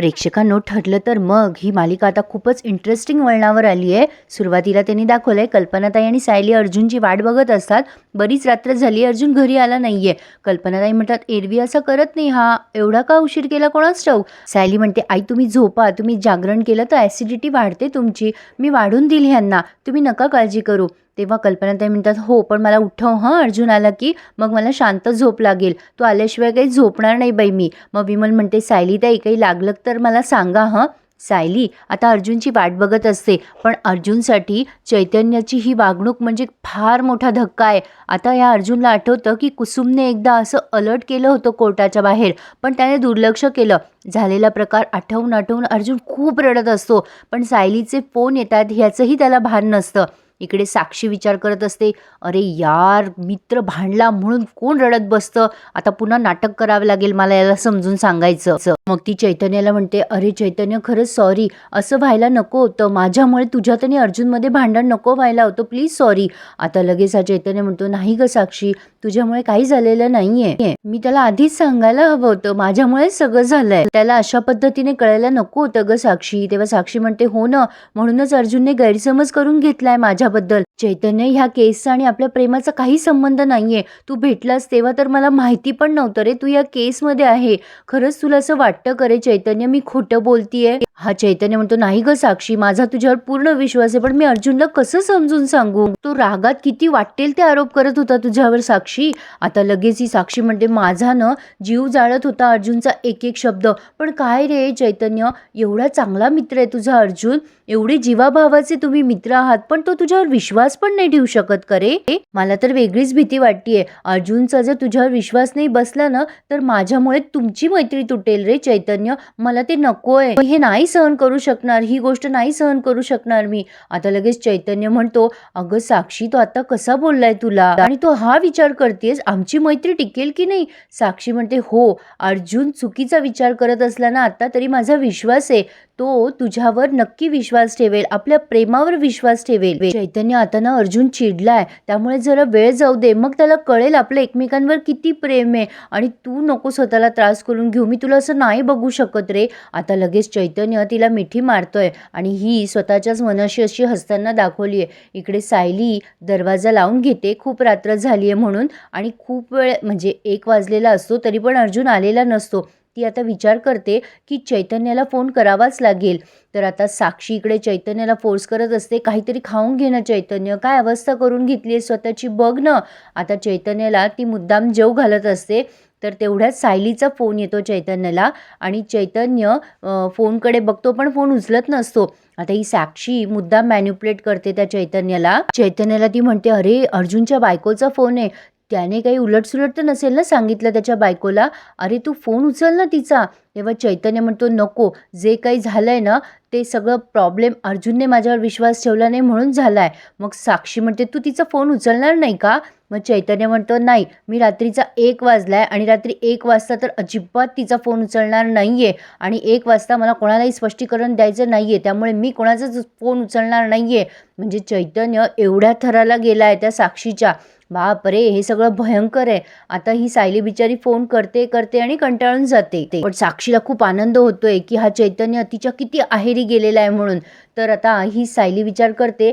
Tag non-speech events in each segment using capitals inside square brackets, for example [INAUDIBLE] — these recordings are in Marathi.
प्रेक्षकांनो ठरलं तर मग ही मालिका आता खूपच इंटरेस्टिंग वळणावर आली आहे सुरुवातीला त्यांनी दाखवलंय कल्पनाताई आणि सायली अर्जुनची वाट बघत असतात. बरीच रात्र झाली अर्जुन घरी आला नाहीये. कल्पनाताई म्हणतात एरवी असं करत नाही हा एवढा का उशीर केला कोणाच ठाऊक? सायली म्हणते आई तुम्ही झोपा तुम्ही जागरण केलं तर ॲसिडिटी वाढते तुमची. मी वाढून दिली ह्यांना. तुम्ही नका काळजी करू. तेव्हा कल्पनाताई म्हणतात हो पण मला उठव हं. अर्जुन आला की मग मला शांत झोप लागेल. तो आल्याशिवाय काही झोपणार नाही बाई मी. मग विमल म्हणते सायली ताई काही लागलं तर मला सांगा हं. सायली आता अर्जुनची वाट बघत असते पण अर्जुनसाठी चैतन्याची ही वागणूक म्हणजे फार मोठा धक्का आहे. आता या अर्जुनला आठवतं की कुसुमने एकदा असं अलर्ट केलं होतं कोर्टाच्या बाहेर पण त्याने दुर्लक्ष केलं. झालेला प्रकार आठवून आठवून अर्जुन खूप रडत असतो पण सायलीचे फोन येतात ह्याचंही त्याला भान नसतं. इकडे साक्षी विचार करत असते अरे यार मित्र भांडला म्हणून कोण रडत बसतं? आता पुन्हा नाटक करावं लागेल मला याला समजून सांगायचं. मग ती चैतन्याला म्हणते अरे चैतन्य खरंच सॉरी असं व्हायला नको होतं. माझ्यामुळे तुझ्यात आणि अर्जुनमध्ये भांडण नको व्हायला होतं. प्लीज सॉरी आता लगेच हा चैतन्य म्हणतो नाही ग साक्षी. तुझ्यामुळे काही झालेलं नाहीये. मी त्याला आधीच सांगायला हवं होतं. माझ्यामुळेच सगळं झालंय. त्याला अशा पद्धतीने कळायला नको होतं ग साक्षी. तेव्हा साक्षी म्हणते हो ना म्हणूनच अर्जुनने गैरसमज करून घेतलाय माझ्याबद्दल. चैतन्य ह्या केसचा आणि आपल्या प्रेमाचा काही संबंध नाहीये. तू भेटलास तेव्हा तर मला माहिती पण नव्हतं रे. तू या केसमध्ये आहे. खरंच तुला असं वाटतं करे चैतन्य? मी खोटं बोलतीये. हा चैतन्य म्हणतो नाही ग साक्षी. माझा तुझ्यावर पूर्ण विश्वास आहे. पण मी अर्जुनला कसं समजून सांगू? तो रागात किती वाटेल ते आरोप करत होता तुझ्यावर साक्षी. आता लगेच ही साक्षी म्हणते माझा न जीव जाळत होता अर्जुनचा एक एक शब्द. पण काय रे चैतन्य? एवढा चांगला मित्र आहे तुझा अर्जुन. एवढे जीवाभावाचे तुम्ही मित्र आहात पण तो तुझ्यावर विश्वास पण नाही ठेवू शकत करे मला तर वेगळीच भीती वाटतीये. अर्जुनचा जर तुझ्यावर विश्वास नाही बसला ना तर माझ्यामुळे तुमची मैत्री तुटेल रे चैतन्य. मला ते नकोय. हे नाही सहन करू शकणार ही गोष्ट नाही सहन करू शकणार मी. आता लगेच चैतन्य म्हणतो अगं साक्षी तो आता कसा बोललाय तुला? आणि तो हा विचार करतेस आमची मैत्री टिकेल की नाही? साक्षी म्हणते हो अर्जुन चुकीचा विचार करत असला ना आता तरी माझा विश्वास आहे. तो तुझ्यावर नक्की विश्वास ठेवेल आपल्या प्रेमावर विश्वास ठेवेल. चैतन्य आता ना अर्जुन चिडलाय त्यामुळे जरा वेळ जाऊ दे. मग त्याला कळेल आपलं एकमेकांवर किती प्रेम आहे. आणि तू नको स्वतःला त्रास करून घेऊ. मी तुला असं नाही बघू शकत रे. आता लगेच चैतन्य तिला मिठी मारतोय आणि ही स्वतःच्याच मनाशी अशी हसताना दाखवली आहे इकडे सायली दरवाजा लावून घेते. खूप रात्र झाली आहे म्हणून आणि खूप वेळ म्हणजे एक वाजलेला असतो तरी पण अर्जुन आलेला नसतो. ती आता विचार करते की चैतन्याला फोन करावाच लागेल. तर आता साक्षी इकडे चैतन्याला फोर्स करत असते काहीतरी खाऊन घे ना चैतन्य. काय अवस्था करून घेतली आहे स्वतःची बघ ना. आता चैतन्याला ती मुद्दाम जेव घालत असते तर तेवढ्यात सायलीचा फोन येतो चैतन्याला आणि चैतन्य फोनकडे बघतो पण फोन उचलत नसतो. आता ही साक्षी मुद्दाम मॅन्युप्लेट करते त्या चैतन्याला. चैतन्याला ती म्हणते अरे अर्जुनच्या बायकोचा फोन आहे. त्याने काही उलटसुलट तर नसेल ना सांगितलं त्याच्या बायकोला? अरे तू फोन उचल ना तिचा. तेव्हा चैतन्य म्हणतो नको जे काही झालं आहे ना ते सगळं प्रॉब्लेम अर्जुनने माझ्यावर विश्वास ठेवला नाही म्हणून झाला आहे मग साक्षी म्हणते तू तिचा फोन उचलणार नाही का? मग चैतन्य म्हणतो नाही मी रात्रीचा एक वाजला आहे आणि रात्री एक वाजता तर अजिबात तिचा फोन उचलणार नाही आहे आणि एक वाजता मला कोणालाही स्पष्टीकरण द्यायचं नाही आहे त्यामुळे मी कोणाचाच फोन उचलणार नाही आहे म्हणजे चैतन्य एवढ्या थराला गेला आहे त्या साक्षीच्या. बापरे हे सगळं भयंकर आहे. आता ही सायली बिचारी फोन करते करते आणि कंटाळून जाते. पण साक्षीला खूप आनंद होतोय की हा चैतन्य तिच्या किती आहेरी गेलेला आहे म्हणून. तर आता ही सायली विचार करते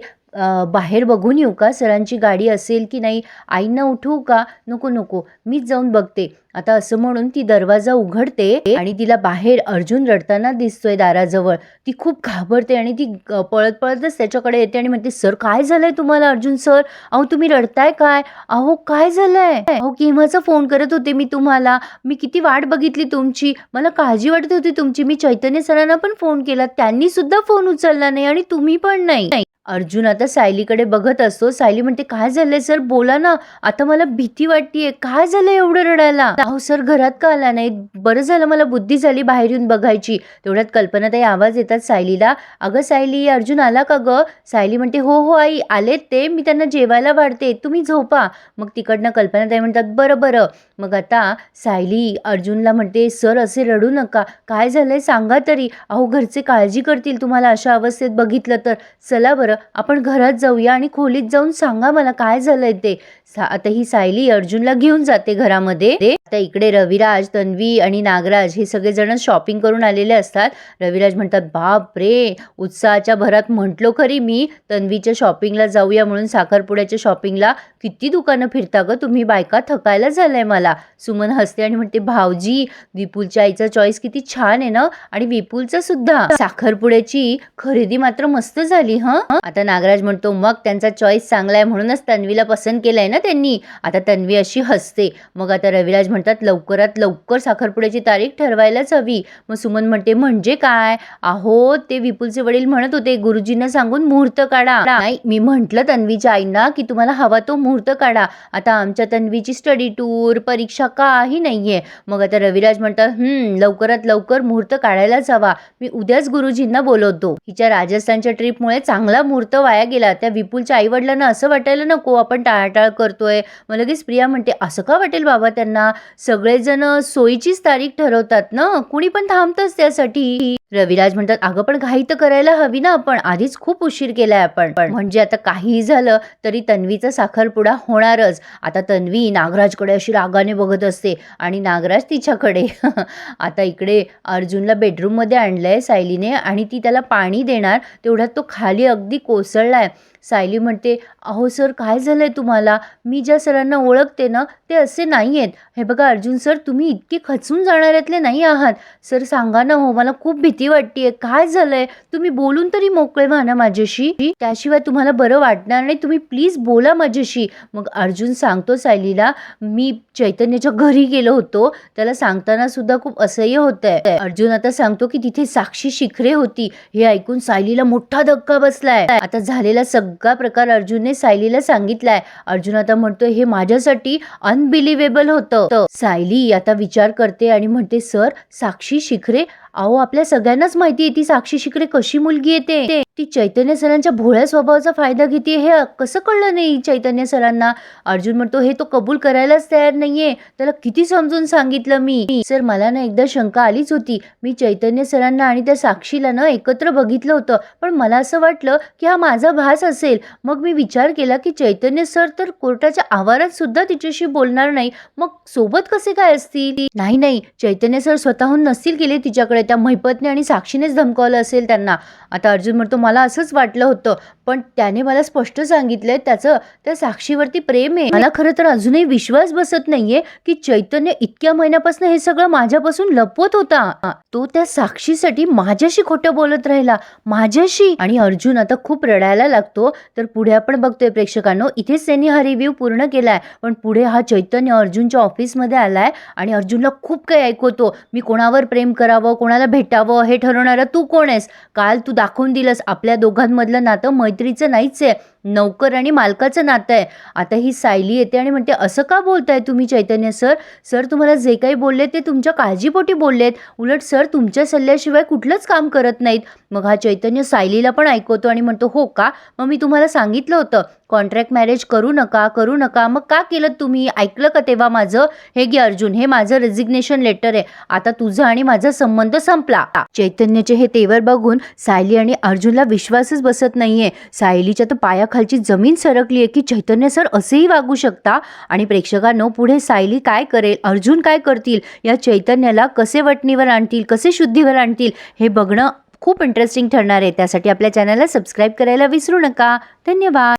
बाहेर बघून येऊ का? सरांची गाडी असेल की नाही? आईंना उठवू का? नको नको. मीच जाऊन बघते. आता असं म्हणून ती दरवाजा उघडते आणि तिला बाहेर अर्जुन रडताना दिसतोय दाराजवळ. ती खूप घाबरते आणि ती पळत पळतच त्याच्याकडे येते आणि म्हणते सर काय झालंय तुम्हाला अर्जुन सर? अहो तुम्ही रडताय काय? अहो काय झालंय? अहो केव्हाचा फोन करत होते मी तुम्हाला? मी किती वाट बघितली तुमची? मला काळजी वाटत होती तुमची. मी चैतन्य सरांना पण फोन केला. त्यांनी सुद्धा फोन उचलला नाही आणि तुम्ही पण नाही. अर्जुन आता सायलीकडे बघत असतो. सायली म्हणते काय झालंय सर? बोला ना. आता मला भीती वाटतीये. काय झालंय एवढं रडायला? अहो सर घरात का आला नाही? बरं झालं मला बुद्धी झाली बाहेर येऊन बघायची. तेवढ्यात कल्पनाताई आवाज येतात सायलीला. अगं सायली अर्जुन आला का ग? सायली म्हणते हो हो आई आलेत ते. मी त्यांना जेवायला वाढते. तुम्ही झोपा. मग तिकडनं कल्पनाताई म्हणतात बरं बरं. मग आता सायली अर्जुनला म्हणते सर असे रडू नका. काय झालंय सांगा तरी. अहो घरचे काळजी करतील तुम्हाला अशा अवस्थेत बघितलं तर. चला बरं आपण घरात जाऊया आणि खोलीत जाऊन सांगा मला काय झालंय ते. सा- आता ही सायली अर्जुनला घेऊन जाते घरामध्ये. ते आता इकडे रविराज तन्वी आणि नागराज हे सगळेजण शॉपिंग करून आलेले असतात. रविराज म्हणतात बाप रे उत्साहाच्या भरात म्हटलो खरी मी तन्वीच्या शॉपिंगला जाऊया म्हणून साखरपुड्याच्या शॉपिंगला किती दुकानं फिरता ग तुम्ही बायका थकायला झालंय मला. सुमन हसते आणि म्हणते भाऊजी विपुलच्या आईचा चॉईस किती छान आहे ना? आणि विपुलचा सुद्धा. साखरपुड्याची खरेदी मात्र मस्त झाली हं? आता नागराज म्हणतो मग त्यांचा चॉईस चांगला आहे म्हणूनच तन्वीला पसंत केलंय ना त्यांनी. आता तन्वी अशी हसते. मग आता रविराज म्हणतात लवकरात लवकर साखरपुड्याची तारीख ठरवायलाच हवी. मग सुमन म्हणते म्हणजे काय? अहो ते विपुलचे वडील म्हणत होते गुरुजींना सांगून मुहूर्त काढा. नाही मी म्हंटल तन्वीच्या आईंना की तुम्हाला हवा तो मुहूर्त काढा. आता आमच्या तन्वीची स्टडी टूर परीक्षा काही नाहीये. मग आता रविराज म्हणतात हम्म लवकरात लवकर मुहूर्त काढायलाच हवा. मी उद्याच गुरुजींना बोलवतो. हिच्या राजस्थानच्या ट्रिपमुळे चांगला मुहूर्त वाया गेला. त्या विपुलच्या आई वडिलांना असं वाटायला नको आपण टाळाटाळ करतोय. मग लगेच प्रिया म्हणते असं का वाटेल बाबा त्यांना? सगळेजण सोयीचीच तारीख ठरवतात ना? कुणी पण थांबतच त्यासाठी. रविराज म्हणतात अगं पण घाई तर करायला हवी ना आपण. आधीच खूप उशीर केलाय आपण. पण म्हणजे आता काहीही झालं तरी तन्वीचा साखरपुडा होणारच. आता तन्वी नागराजकडे अशी रागाने बघत असते आणि नागराज तिच्याकडे. [LAUGHS] आता इकडे अर्जुनला बेडरूममध्ये आणलंय सायलीने आणि ती त्याला पाणी देणार. तेवढ्यात तो खाली अगदी कोसळलाय. सायली म्हणते अहो सर काय झालंय तुम्हाला? मी ज्या सरांना ओळखते ना ते असे नाही आहेत हे बघा अर्जुन सर तुम्ही इतके खचून जाणाऱ्यातले नाही आहात. सर सांगा ना हो मला खूप भीती वाटतेय. काय झालंय? तुम्ही बोलून तरी मोकळे व्हा ना माझ्याशी? त्याशिवाय तुम्हाला बरं वाटणार नाही. तुम्ही प्लीज बोला माझ्याशी. मग अर्जुन सांगतो सायलीला मी चैतन्याच्या घरी गेलो होतो. त्याला सांगताना सुद्धा खूप असह्य होतंय. अर्जुन आता सांगतो की तिथे साक्षी शिखरे होती. हे ऐकून सायलीला मोठा धक्का बसलाय. आता झालेला सगळा प्रकार अर्जुनने सायलीला सांगितलाय. अर्जुन आता म्हणतोय हे माझ्यासाठी अनबिलिव्हेबल होतं. सायली आता विचार करते आणि म्हणते सर साक्षी शिखरे अहो आपल्या सगळ्यांनाच माहिती आहे ती साक्षी शिकडे कशी मुलगी येते ती. चैतन्य सरांच्या भोळ्या स्वभावाचा फायदा घेते हे कसं कळलं नाही चैतन्य सरांना? अर्जुन म्हणतो हे तो कबूल करायलाच तयार नाहीये. त्याला किती समजून सांगितलं मी. सर मला ना एकदा शंका आलीच होती. मी चैतन्य सरांना आणि त्या साक्षीला ना एकत्र बघितलं होतं. पण मला असं वाटलं की हा माझा भास असेल. मग मी विचार केला की चैतन्य सर तर कोर्टाच्या आवारात सुद्धा तिच्याशी बोलणार नाही. मग सोबत कसे काय असतील? नाही नाही. चैतन्य सर स्वतःहून नसतील गेले तिच्याकडे. त्या महिपतने आणि साक्षीनेच धमकावलं असेल त्यांना. आता अर्जुन म्हणतो मला असंच वाटलं होतं. पण त्याने मला स्पष्ट सांगितलंय त्याचं त्या साक्षीवरती प्रेम आहे. मला खरं तर अजूनही विश्वास बसत नाहीये की चैतन्य इतक्या महिन्यापासून हे सगळं माझ्यापासून लपवत होता. तो त्या साक्षीसाठी माझ्याशी खोटं बोलत राहिला. माझ्याशी. आणि अर्जुन आता खूप रडायला लागतो. तर पुढे आपण बघतोय प्रेक्षकांनो इथेच त्यांनी हा रिव्ह्यू पूर्ण केलाय. पण पुढे हा चैतन्य अर्जुनच्या ऑफिसमध्ये आलाय आणि अर्जुनला खूप काही ऐकवतो. मी कोणावर प्रेम करावं कोणाला भेटावं हे ठरवणारा तू कोण आहेस? काल तू दाखवून दिलंस आपल्या दोघांमधलं नातं मैत्रीचं नाहीच आहे. नौकर आणि मालकाचं नातं आहे. आता ही सायली येते आणि म्हणते असं का बोलताय तुम्ही चैतन्य सर? सर तुम्हाला जे काही बोलले ते तुमच्या काळजीपोटी बोललेत. उलट सर तुमच्या सल्ल्याशिवाय कुठलंच काम करत नाहीत. मग हा चैतन्य सायलीला पण ऐकवतो आणि म्हणतो हो का? मग मी तुम्हाला सांगितलं होतं. कॉन्ट्रॅक्ट मॅरेज करू नका करू नका. मग का केलं तुम्ही? ऐकलं का तेव्हा माझं? हे घे अर्जुन हे माझं रेजिग्नेशन लेटर आहे. आता तुझं आणि माझा संबंध संपला. चैतन्याचे हे तेवर बघून सायली आणि अर्जुनला विश्वासच बसत नाहीये. सायलीच्या तर पाया पायाखालची जमीन सरकली आहे की चैतन्य सर असेही वागू शकता? आणि प्रेक्षकांनो पुढे सायली काय करेल? अर्जुन काय करतील? या चैतन्याला कसे वटणीवर आणतील? कसे शुद्धीवर आणतील? हे बघणं खूप इंटरेस्टिंग ठरणार आहे. त्यासाठी आपल्या चॅनलला सबस्क्राईब करायला विसरू नका. धन्यवाद.